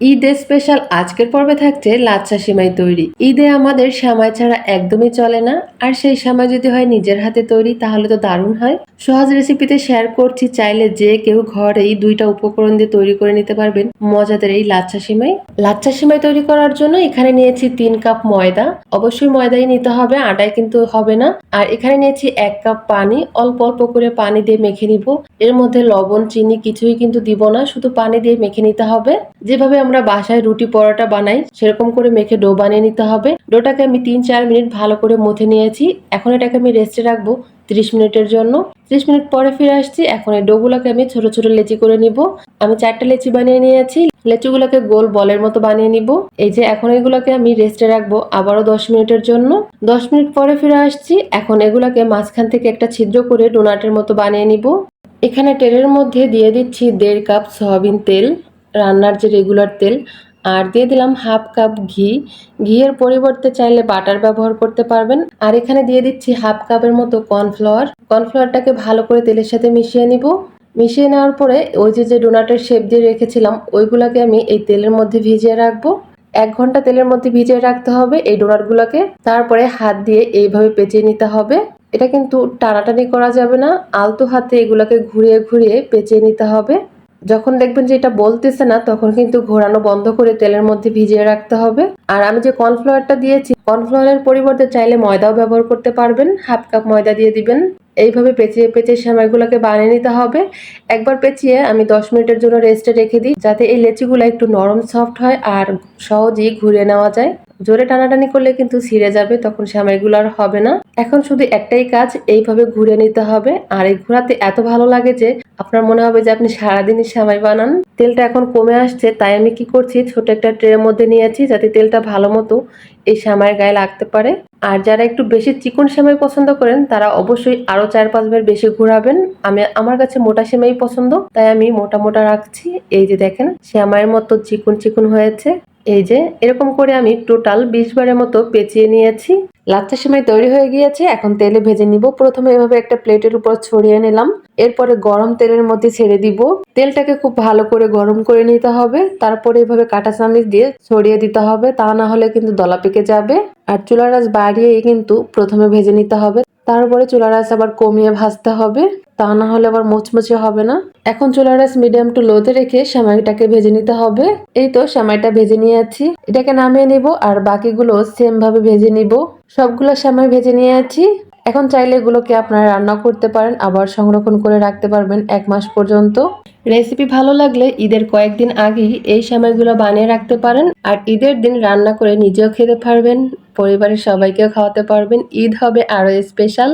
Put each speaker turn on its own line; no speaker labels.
ঈদে স্পেশাল আজকের পর্বে থাকছে লাচ্ছা সেমাই তৈরি। ঈদে আমাদের সেমাই ছাড়া একদমই চলে না। আর সেই সেমাই যদি হয় নিজের হাতে তৈরি, তাহলে তো দারুণ হয়। সহজ রেসিপিতে শেয়ার করছি, চাইলে যে কেউ ঘরেই দুইটা উপকরণ দিয়ে তৈরি করে নিতে পারবেন। মজাদের এই লাচ্ছা সিমাই। লাচ্ছা সিমাই তৈরি করার জন্য এখানে নিয়েছি তিন কাপ ময়দা। অবশ্যই ময়দাই নিতে হবে আটায় কিন্তু হবে না। আর এখানে নিয়েছি এক কাপ পানি, অল্প অল্প করে পানি দিয়ে মেখে নিব। এর মধ্যে লবণ, চিনি কিছুই কিন্তু দিব না, শুধু পানি দিয়ে মেখে নিতে হবে। যেভাবে আমরা বাসায় রুটি পরোটা বানাই, সেরকম করে মেখে ডো বানিয়ে নিতে হবে। ডোটাকে আমি তিন চার মিনিট ভালো করে মথে নিয়েছি। এখন এটাকে আমি রেস্টে রাখব। ত্রিশ মিনিটের জন্য। ত্রিশ মিনিট পরে ফিরে আসছি। এখন এই ডোগুলোকে আমি ছোট ছোট লেচি করে নিব। আমি চারটা লেচি বানিয়ে নিয়েছি। লেচুগুলোকে গোল বলের মতো বানিয়ে নিব। এই যে এখন এগুলোকে আমি রেস্টে রাখব আবারও দশ মিনিটের জন্য। দশ মিনিট পরে ফিরে আসছি। এখন এগুলোকে মাঝখান থেকে একটা ছিদ্র করে ডোনাটের মতো বানিয়ে নিব। এখানে তেলের মধ্যে দিয়ে দিচ্ছি দেড় কাপ সয়াবিন তেল, রান্নার যে রেগুলার তেল আর দিয়ে দিলাম হাফ কাপ ঘি। ঘিয়ের পরিবর্তে চাইলে বাটার ব্যবহার করতে পারবেন। আর এখানে দিয়ে দিচ্ছি হাফ কাপের মতো কর্নফ্লাওয়ার। কর্নফ্লাওয়ারটাকে ভালো করে তেলের সাথে মিশিয়ে নিব। মিশিয়ে নেওয়ার পরে ওই যে যে ডোনাটের শেপ দিয়ে রেখেছিলাম, ওইগুলোকে আমি এই তেলের মধ্যে ভিজিয়ে রাখব। এক ঘণ্টা তেলের মধ্যে ভিজিয়ে রাখতে হবে এই ডোনাটগুলোকে। তারপরে হাত দিয়ে এইভাবে পেঁচিয়ে নিতে হবে। এটা কিন্তু টানাটানি করা যাবে না। আলতো হাতে এগুলোকে ঘুরিয়ে ঘুরিয়ে পেঁচিয়ে নিতে হবে। যখন দেখবেন যে এটা বলতেছে না, তখন কিন্তু ঘোরানো বন্ধ করে তেলের মধ্যে ভিজিয়ে রাখতে হবে। আর আমি যে কর্নফ্লাওয়ারটা দিয়েছি, কর্নফ্লাওয়ারের পরিবর্তে চাইলে ময়দাও ব্যবহার করতে পারবেন। হাফ কাপ ময়দা দিয়ে দিবেন। এইভাবে পেঁচিয়ে পেঁচিয়ে সেমাইগুলোকে বানিয়ে নিতে হবে। একবার পেঁচিয়ে আমি দশ মিনিটের জন্য রেস্টে রেখে দিই, যাতে এই লেচিগুলো একটু নরম সফট হয় আর সহজেই ঘুরে নেওয়া যায়। জোরে টানাটানি করলে কিন্তু ছিঁড়ে যাবে, তখন সেমাইগুলো আর হবে না। এখন শুধু একটাই কাজ, এইভাবে ঘুরে নিতে হবে। আর এই ঘোরাতে এত ভালো লাগে যে, আপনার মনে হবে যে আপনি সারাদিনই সেমাই বানান। তেলটা এখন কমে আসছে, তাই আমি কি করছি, ছোট একটা ট্রের মধ্যে নিয়েছি যাতে তেলটা ভালো মতো এই সেমাইয়ের গায়ে লাগতে পারে। আর যারা একটু বেশি চিকন সেমাই পছন্দ করেন, তারা অবশ্যই আরও চার পাঁচবার বেশি ঘোরাবেন। আমি, আমার কাছে মোটা সেমাই পছন্দ, তাই আমি মোটা মোটা রাখছি। এই যে দেখেন, সেমাইয়ের মতো চিকন চিকন হয়েছে। এই যে, এরকম করে আমি টোটাল বিশ বারের মতো পেঁচিয়ে নিয়েছি। লাচ্ছা সেমাই তৈরি হয়ে গিয়েছে, এখন তেলে ভেজে নিব। প্রথমে এভাবে একটা প্লেটের উপর ছড়িয়ে নিলাম। এরপরে গরম তেলের মধ্যে ছেড়ে দিব। তেলটাকে খুব ভালো করে গরম করে নিতে হবে। তারপরে এভাবে কাঁটা চামিচ দিয়ে ছড়িয়ে দিতে হবে। তা না হলে কিন্তু দলা পেকে যাবে। আর চুলার বাড়িয়ে কিন্তু প্রথমে ভেজে নিতে হবে। তারপরে চুলা রাইস আবার কমিয়ে ভাজতে হবে। তা না হলে আবার মুচমুচে হবে না। এখন চুলা রাইস মিডিয়াম টু লোতে রেখে সেমাইটাকে ভেজে নিতে হবে। এই তো সেমাইটা ভেজে নিয়েছি। এটাকে নামিয়ে নিব আর বাকিগুলো সেম ভাবে ভেজে নিব। সবগুলো সেমাই ভেজে নিয়েছি। এখন চাইলে এগুলোকে আপনারা রান্না করতে পারেন, আবার সংরক্ষণ করে রাখতে পারবেন এক মাস পর্যন্ত। রেসিপি ভালো লাগলে ঈদের কয়েকদিন আগেই এই সময়গুলো বানিয়ে রাখতে পারেন, আর ঈদের দিন রান্না করে নিজেও খেতে পারবেন, পরিবারের সবাইকেও খাওয়াতে পারবেন। ঈদ হবে আরও স্পেশাল।